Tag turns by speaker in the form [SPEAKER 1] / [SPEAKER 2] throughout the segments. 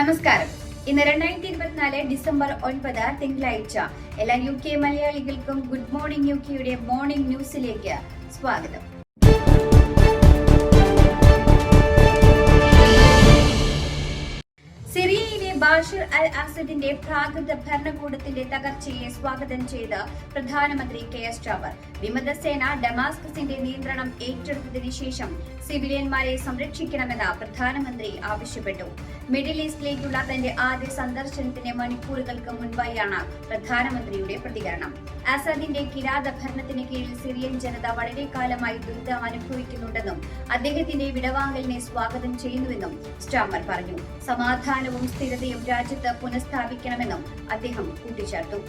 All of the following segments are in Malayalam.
[SPEAKER 1] നമസ്കാരം. ഇന്ന് രണ്ടായിരത്തി ഇരുപത്തിനാല് ഡിസംബർ ഒൻപത് തിങ്കളാഴ്ച. എല്ലാ യു കെ മലയാളികൾക്കും ഗുഡ് മോർണിംഗ് യു കെയുടെ മോർണിംഗ് ന്യൂസിലേക്ക് സ്വാഗതം. ബാഷിർ അൽ അസദിന്റെ പ്രാകൃത ഭരണകൂടത്തിന്റെ തകർച്ചയെ സ്വാഗതം ചെയ്ത് പ്രധാനമന്ത്രി കെ എസ് ജാബർ വിമതസേന ഡമാസ്കസിന്റെ നിയന്ത്രണം ഏറ്റെടുത്തതിനു ശേഷം സിവിലിയന്മാരെ സംരക്ഷിക്കണമെന്ന് പ്രധാനമന്ത്രി ആവശ്യപ്പെട്ടു. മിഡിൽ ഈസ്റ്റിലേക്കുള്ള തന്റെ ആദ്യ സന്ദർശനത്തിന് മണിക്കൂറുകൾക്ക് മുൻപായാണ് പ്രധാനമന്ത്രിയുടെ പ്രതികരണം. അസദിന്റെ കിരാത ഭരണത്തിന് കീഴിൽ സിറിയൻ ജനത വളരെ കാലമായി ദുരിതം അനുഭവിക്കുന്നുണ്ടെന്നും അദ്ദേഹത്തിന്റെ വിടവാങ്ങലിനെ സ്വാഗതം ചെയ്യുന്നുവെന്നും സ്റ്റാമർ പറഞ്ഞു. സമാധാനവും സ്ഥിരതയും രാജ്യത്ത് പുനഃസ്ഥാപിക്കണമെന്നും അദ്ദേഹം കൂട്ടിച്ചേർത്തു.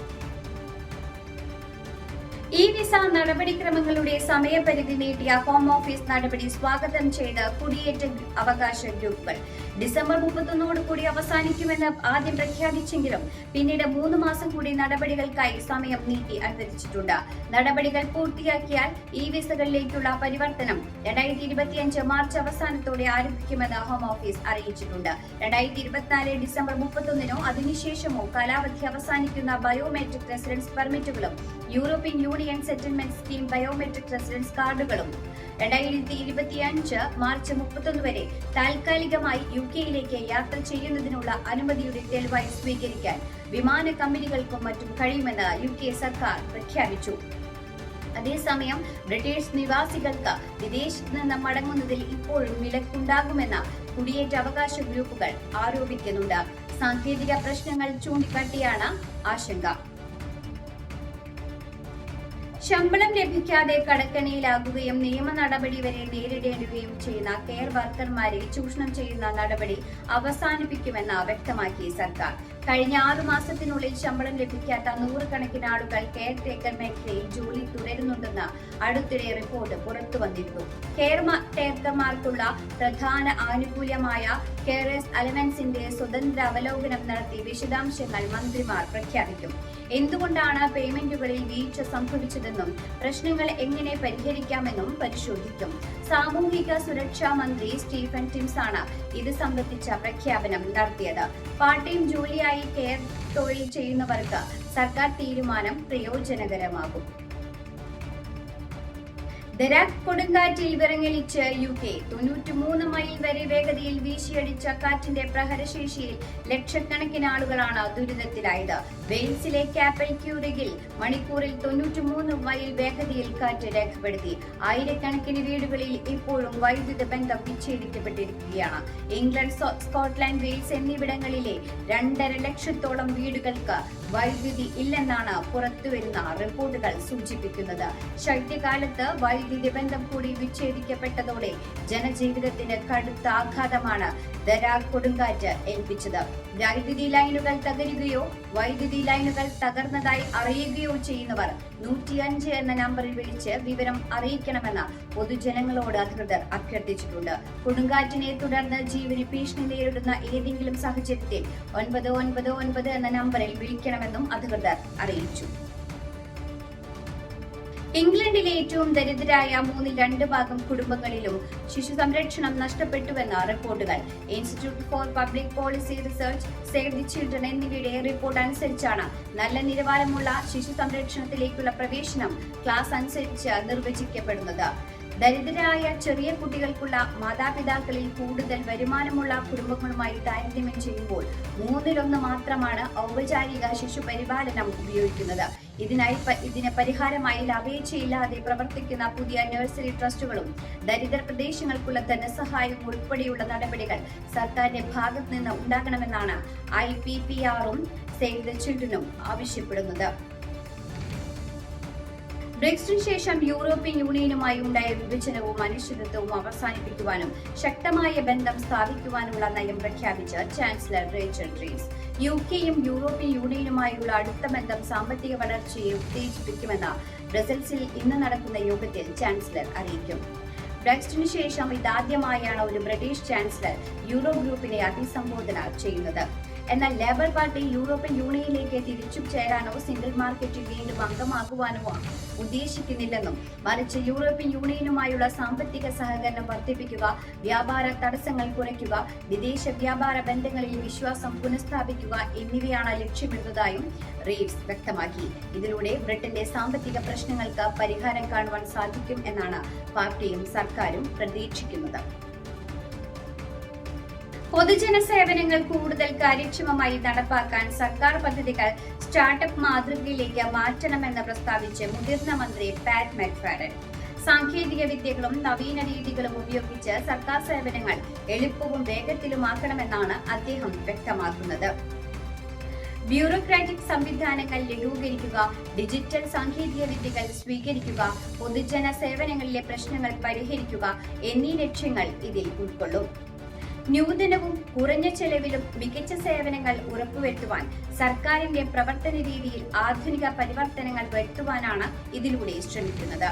[SPEAKER 1] ഇ വിസ നടപടിക്രമങ്ങളുടെ സമയപരിധി നീട്ടിയ ഹോം ഓഫീസ് നടപടി സ്വാഗതം ചെയ്ത് കുടിയേറ്റ അവകാശ ഗ്രൂപ്പുകൾ. ഡിസംബർ മുപ്പത്തൊന്നോട് കൂടി അവസാനിക്കുമെന്ന് ആദ്യം പ്രഖ്യാപിച്ചെങ്കിലും പിന്നീട് മൂന്ന് മാസം കൂടി നടപടികൾക്കായി സമയം നീട്ടി അനുവദിച്ചിട്ടുണ്ട്. നടപടികൾ പൂർത്തിയാക്കിയാൽ ഇ വിസകളിലേക്കുള്ള പരിവർത്തനം രണ്ടായിരത്തി ഇരുപത്തിയഞ്ച് മാർച്ച് അവസാനത്തോടെ ആരംഭിക്കുമെന്ന് ഹോം ഓഫീസ് അറിയിച്ചിട്ടുണ്ട്. രണ്ടായിരത്തി ഇരുപത്തിനാല് ഡിസംബർ മുപ്പത്തൊന്നിനോ അതിനുശേഷമോ കാലാവധി അവസാനിക്കുന്ന biometric residence പെർമിറ്റുകളും European Union settlement scheme biometric residence കാർഡുകളും രണ്ടായിരത്തി ഇരുപത്തിയഞ്ച് മാർച്ച് മുപ്പത്തൊന്ന് വരെ താൽക്കാലികമായി യു കെയിലേക്ക് യാത്ര ചെയ്യുന്നതിനുള്ള അനുമതിയുടെ തെളിവായി സ്വീകരിക്കാൻ വിമാന കമ്പനികൾക്കും മറ്റും കഴിയുമെന്ന് യു കെ സർക്കാർ പ്രഖ്യാപിച്ചു. അതേസമയം ബ്രിട്ടീഷ് നിവാസികൾക്ക് വിദേശത്ത് നിന്ന് മടങ്ങുന്നതിൽ ഇപ്പോഴും വിലക്കുണ്ടാകുമെന്ന കുടിയേറ്റ അവകാശ ഗ്രൂപ്പുകൾ ആരോപിക്കുന്നുണ്ട്. സാങ്കേതിക പ്രശ്നങ്ങൾ ചൂണ്ടിക്കാട്ടിയാണ് ആശങ്ക. ശമ്പളം ലഭിക്കാതെ കടക്കണിയിലാകുകയും നിയമ നടപടി വരെ നേരിടേണ്ടുകയും ചെയ്യുന്ന കെയർ വർക്കർമാരെ ചൂഷണം ചെയ്യുന്ന നടപടി അവസാനിപ്പിക്കുമെന്ന് വ്യക്തമാക്കി സർക്കാർ. കഴിഞ്ഞ ആറു മാസത്തിനുള്ളിൽ ശമ്പളം ലഭിക്കാത്ത നൂറുകണക്കിന് ആളുകൾ കെയർ ടേക്കർ മേഖലയിൽ ജോലി തുടരുന്നുണ്ടെന്ന് അടുത്തിടെ റിപ്പോർട്ട് പുറത്തു വന്നിരുന്നു. കെയർ ടേക്കർമാർക്കുള്ള പ്രധാന ആനുകൂല്യമായ കെയറേഴ്സ് അലവൻസിന്റെ സ്വതന്ത്ര അവലോകനം നടത്തി വിശദാംശങ്ങൾ മന്ത്രിമാർ പ്രഖ്യാപിക്കും. എന്തുകൊണ്ടാണ് പേയ്മെന്റുകളിൽ വീഴ്ച സംഭവിച്ചതെന്നും പ്രശ്നങ്ങൾ എങ്ങനെ പരിഹരിക്കാമെന്നും പരിശോധിക്കും. സാമൂഹിക സുരക്ഷാ മന്ത്രി സ്റ്റീഫൻ ടിംസ് ആണ് ഇത് സംബന്ധിച്ച പ്രഖ്യാപനം നടത്തിയത്. പാർട്ട് ടൈം ജോലിയായി കെയർ തൊഴിൽ ചെയ്യുന്നവർക്ക് സർക്കാർ തീരുമാനം പ്രയോജനകരമാകും. ദരാക് കൊടുങ്കാറ്റിൽ വിറങ്ങലിച്ച് യു കെ തൊണ്ണൂറ്റിമൂന്ന് മൈൽ വരെ വേഗതയിൽ വീശിയടിച്ച കാറ്റിന്റെ പ്രഹരശേഷിയിൽ ലക്ഷക്കണക്കിന് ആളുകളാണ് ദുരിതത്തിലായത്. വെയിൽസിലെ കാപ്പൽ ക്യൂറിഗിൽ മണിക്കൂറിൽ തൊണ്ണൂറ്റിമൂന്ന് മൈൽ വേഗതയിൽ കാറ്റ് രേഖപ്പെടുത്തി. ആയിരക്കണക്കിന് വീടുകളിൽ ഇപ്പോഴും വൈദ്യുത ബന്ധം വിച്ഛേദിക്കപ്പെട്ടിരിക്കുകയാണ്. ഇംഗ്ലണ്ട് സ്കോട്ട്ലാൻഡ് വെയിൽസ് എന്നിവിടങ്ങളിലെ രണ്ടര ലക്ഷത്തോളം വീടുകൾക്ക് വൈദ്യുതി ഇല്ലെന്നാണ് പുറത്തുവരുന്ന റിപ്പോർട്ടുകൾ സൂചിപ്പിക്കുന്നത്. ശൈത്യകാലത്ത് വൈദ്യുതി ബന്ധം കൂടി വിച്ഛേദിക്കപ്പെട്ടതോടെ ജനജീവിതത്തിന് കടുത്ത ആഘാതമാണ് ദരാ കൊടുങ്കാറ്റ് ഏൽപ്പിച്ചത്. വൈദ്യുതി ലൈനുകൾ തകരുകയോ വൈദ്യുതി ലൈനുകൾ തകർന്നതായി അറിയുകയോ ചെയ്യുന്നവർ നൂറ്റിയഞ്ച് എന്ന നമ്പറിൽ വിളിച്ച് വിവരം അറിയിക്കണമെന്ന് പൊതുജനങ്ങളോട് അധികൃതർ അഭ്യർത്ഥിച്ചിട്ടുണ്ട്. കൊടുങ്കാറ്റിനെ തുടർന്ന് ജീവന് ഭീഷണി നേരിടുന്ന ഏതെങ്കിലും സാഹചര്യത്തിൽ ഒൻപത് ഒൻപത് ഒൻപത് എന്ന നമ്പറിൽ വിളിക്കണമെന്നും അധികൃതർ അറിയിച്ചു. ഇംഗ്ലണ്ടിലെ ഏറ്റവും ദരിദ്രരായ മൂന്നിൽ രണ്ട് ഭാഗം കുടുംബങ്ങളിലും ശിശു സംരക്ഷണം നഷ്ടപ്പെട്ടുവെന്ന റിപ്പോർട്ടുകൾ. Institute for Public Policy Research Save the Children എന്നിവയുടെ റിപ്പോർട്ട് അനുസരിച്ചാണ് നല്ല നിലവാരമുള്ള ശിശു സംരക്ഷണത്തിലേക്കുള്ള പ്രവേശനം ക്ലാസ് അനുസരിച്ച് നിർവചിക്കപ്പെടുന്നത്. ദരിദ്രരായ ചെറിയ കുട്ടികൾക്കുള്ള മാതാപിതാക്കളിൽ കൂടുതൽ വരുമാനമുള്ള കുടുംബങ്ങളുമായി താരതമ്യം ചെയ്യുമ്പോൾ മൂന്നിലൊന്ന് മാത്രമാണ് ഔപചാരിക ശിശു പരിപാലനം ഉപയോഗിക്കുന്നത്. ഇതിനായി ഇതിന് പരിഹാരമായി ലാഭേച്ഛയില്ലാതെ പ്രവർത്തിക്കുന്ന പുതിയ നഴ്സറി ട്രസ്റ്റുകളും ദരിദ്ര പ്രദേശങ്ങൾക്കുള്ള ധനസഹായവും ഉൾപ്പെടെയുള്ള നടപടികൾ സർക്കാരിന്റെ ഭാഗത്ത് നിന്ന് ഉണ്ടാകണമെന്നാണ് ഐ പി പി ആറും സേവ് ദ ചിൽഡ്രനും ആവശ്യപ്പെടുന്നത്. ബ്രിക്സിന് ശേഷം യൂറോപ്യൻ യൂണിയനുമായി ഉണ്ടായ വിഭജനവും അനിശ്ചിതത്വവും അവസാനിപ്പിക്കുവാനും ശക്തമായ ബന്ധം സ്ഥാപിക്കുവാനുമുള്ള നയം പ്രഖ്യാപിച്ച ചാൻസലർ റേച്ചൽ റീസ്. യു കെയും യൂറോപ്യൻ യൂണിയനുമായുള്ള അടുത്ത ബന്ധം സാമ്പത്തിക വളർച്ചയെ ഉത്തേജിപ്പിക്കുമെന്ന് ബ്രസൽസിൽ ഇന്ന് നടക്കുന്ന യോഗത്തിൽ ചാൻസലർ അറിയിക്കും. ബ്രെക്സിറ്റിന് ശേഷം ഇതാദ്യമായാണ് ഒരു ബ്രിട്ടീഷ് ചാൻസലർ യൂറോ ഗ്രൂപ്പിനെ അഭിസംബോധന ചെയ്യുന്നത്. എന്നാൽ ലേബർ പാർട്ടി യൂറോപ്യൻ യൂണിയനിലേക്ക് തിരിച്ചു ചേരാനോ സിംഗിൾ മാർക്കറ്റിൽ വീണ്ടും അംഗമാകുവാനോ ഉദ്ദേശിക്കുന്നില്ലെന്നും മറിച്ച് യൂറോപ്യൻ യൂണിയനുമായുള്ള സാമ്പത്തിക സഹകരണം വർദ്ധിപ്പിക്കുക വ്യാപാര തടസ്സങ്ങൾ കുറയ്ക്കുക വിദേശ വ്യാപാര ബന്ധങ്ങളിൽ വിശ്വാസം പുനഃസ്ഥാപിക്കുക എന്നിവയാണ് ലക്ഷ്യമിടുന്നതായും റീവ്സ് വ്യക്തമാക്കി. ഇതിലൂടെ ബ്രിട്ടന്റെ സാമ്പത്തിക പ്രശ്നങ്ങൾക്ക് പരിഹാരം കാണുവാൻ സാധിക്കും എന്നാണ് പാർട്ടിയും സർക്കാരും പ്രതീക്ഷിക്കുന്നത്. പൊതുജന സേവനങ്ങൾ കൂടുതൽ കാര്യക്ഷമമായി നടപ്പാക്കാൻ സർക്കാർ പദ്ധതികൾ സ്റ്റാർട്ടപ്പ് മാതൃകയിലേക്ക് മാറ്റണമെന്ന് പ്രസ്താവിച്ച് മുതിർന്ന മന്ത്രി പാറ്റ് മെക്ഫാരൻ. സാങ്കേതിക വിദ്യകളും നവീന രീതികളും ഉപയോഗിച്ച് സർക്കാർ സേവനങ്ങൾ എളുപ്പവും വേഗത്തിലുമാക്കണമെന്നാണ് അദ്ദേഹം വ്യക്തമാക്കുന്നത്. ബ്യൂറോക്രാറ്റിക് സംവിധാനങ്ങൾ ലഘൂകരിക്കുക ഡിജിറ്റൽ സാങ്കേതിക വിദ്യകൾ സ്വീകരിക്കുക പൊതുജന സേവനങ്ങളിലെ പ്രശ്നങ്ങൾ പരിഹരിക്കുക എന്നീ ലക്ഷ്യങ്ങൾ ഇതിൽ ഉൾക്കൊള്ളും. നൂതനവും കുറഞ്ഞ ചെലവിലും മികച്ച സേവനങ്ങൾ ഉറപ്പുവരുത്തുവാൻ സർക്കാരിന്റെ പ്രവർത്തന രീതിയിൽ ആധുനിക പരിവർത്തനങ്ങൾ വരുത്തുവാനാണ് ഇതിലൂടെ ശ്രമിക്കുന്നത്.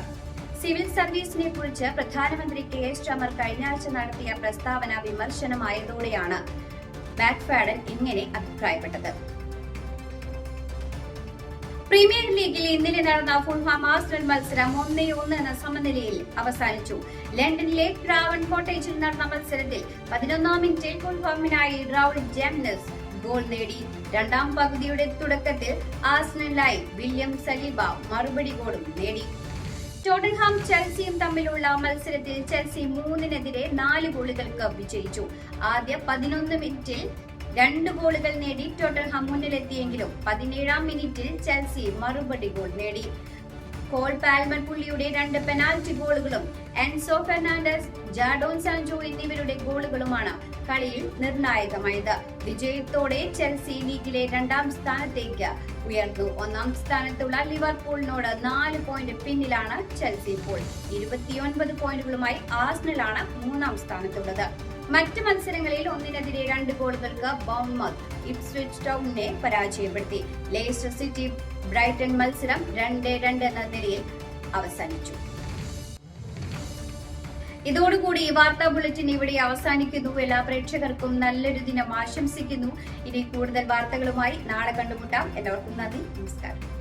[SPEAKER 1] സിവിൽ സർവീസിനെ കുറിച്ച് പ്രധാനമന്ത്രി കെ എസ് ചമർ കഴിഞ്ഞ ആഴ്ച നടത്തിയ പ്രസ്താവന വിമർശനമായതോടെയാണ് ബാക്ക്ഫാഡൻ ഇങ്ങനെ അഭിപ്രായപ്പെട്ടത്. പ്രീമിയർ ലീഗിൽ ഇന്നലെ നടന്ന ഫുൾഹാം ആസ്റ്റൺ മത്സരം ഒന്നേ ഒന്ന് എന്ന സമനിലയിൽ അവസാനിച്ചു. ലണ്ടനിലെ ക്രാവൺ കോട്ടേജിൽ നടന്ന മത്സരത്തിൽ പതിനൊന്നാം മിനിറ്റിൽ ഫുൾഹാമിനായി റൗൾ ജെംനസ് ഗോൾ നേടി. രണ്ടാം പകുതിയുടെ തുടക്കത്തിൽ ആർസണലായി വില്യം സലീബ മറുപടി ഗോളും നേടി. ടോട്ടൻഹാം ചെൽസിയും തമ്മിലുള്ള മത്സരത്തിൽ ചെൽസി മൂന്നിനെതിരെ നാല് ഗോളുകൾക്ക് വിജയിച്ചു. ആദ്യ പതിനൊന്ന് മിനിറ്റിൽ രണ്ട് ഗോളുകൾ നേടി ടോട്ടൻഹാം മുന്നിലെത്തിയെങ്കിലും പതിനേഴാം മിനിറ്റിൽ ചെൽസി മറുപടി ഗോൾ നേടി. കോൾ പാൽമർ പുള്ളിയുടെ രണ്ട് പെനാൽറ്റി ഗോളുകളും എൻസോ ഫെർണാണ്ടസ് ജാഡോൻ സാൻജോ എന്നിവരുടെ ഗോളുകളുമാണ് കളിയിൽ നിർണായകമായത്. വിജയത്തോടെ ചെൽസി ലീഗിലെ രണ്ടാം സ്ഥാനത്തേക്ക് ഉയർന്നു. ഒന്നാം സ്ഥാനത്തുള്ള ലിവർപൂളിനോട് നാല് പോയിന്റ് പിന്നിലാണ് ചെൽസി ഇപ്പോൾ. ഇരുപത്തിയൊൻപത് പോയിന്റുകളുമായി ആസ്നലാണ് മൂന്നാം സ്ഥാനത്തുള്ളത്. മറ്റ് മത്സരങ്ങളിൽ ഒന്നിനെതിരെ രണ്ട് ഗോളുകൾക്ക് ബോംമത് ഇപ്സ്വിച്ച് ടൗണിനെ പരാജയപ്പെടുത്തി. ലേസ്റ്റർ സിറ്റി ബ്രൈറ്റൺ മത്സരം രണ്ട് രണ്ട് എന്ന നിലയിൽ അവസാനിച്ചു. ഇതോടുകൂടി ഈ വാർത്താ ബുള്ളറ്റിൻ ഇവിടെ അവസാനിക്കുന്നു. എല്ലാ പ്രേക്ഷകർക്കും നല്ലൊരു ദിനം ആശംസിക്കുന്നു. ഇനി കൂടുതൽ വാർത്തകളുമായി നാളെ കണ്ടുമുട്ടാം. എല്ലാവർക്കും നന്ദി. നമസ്കാരം.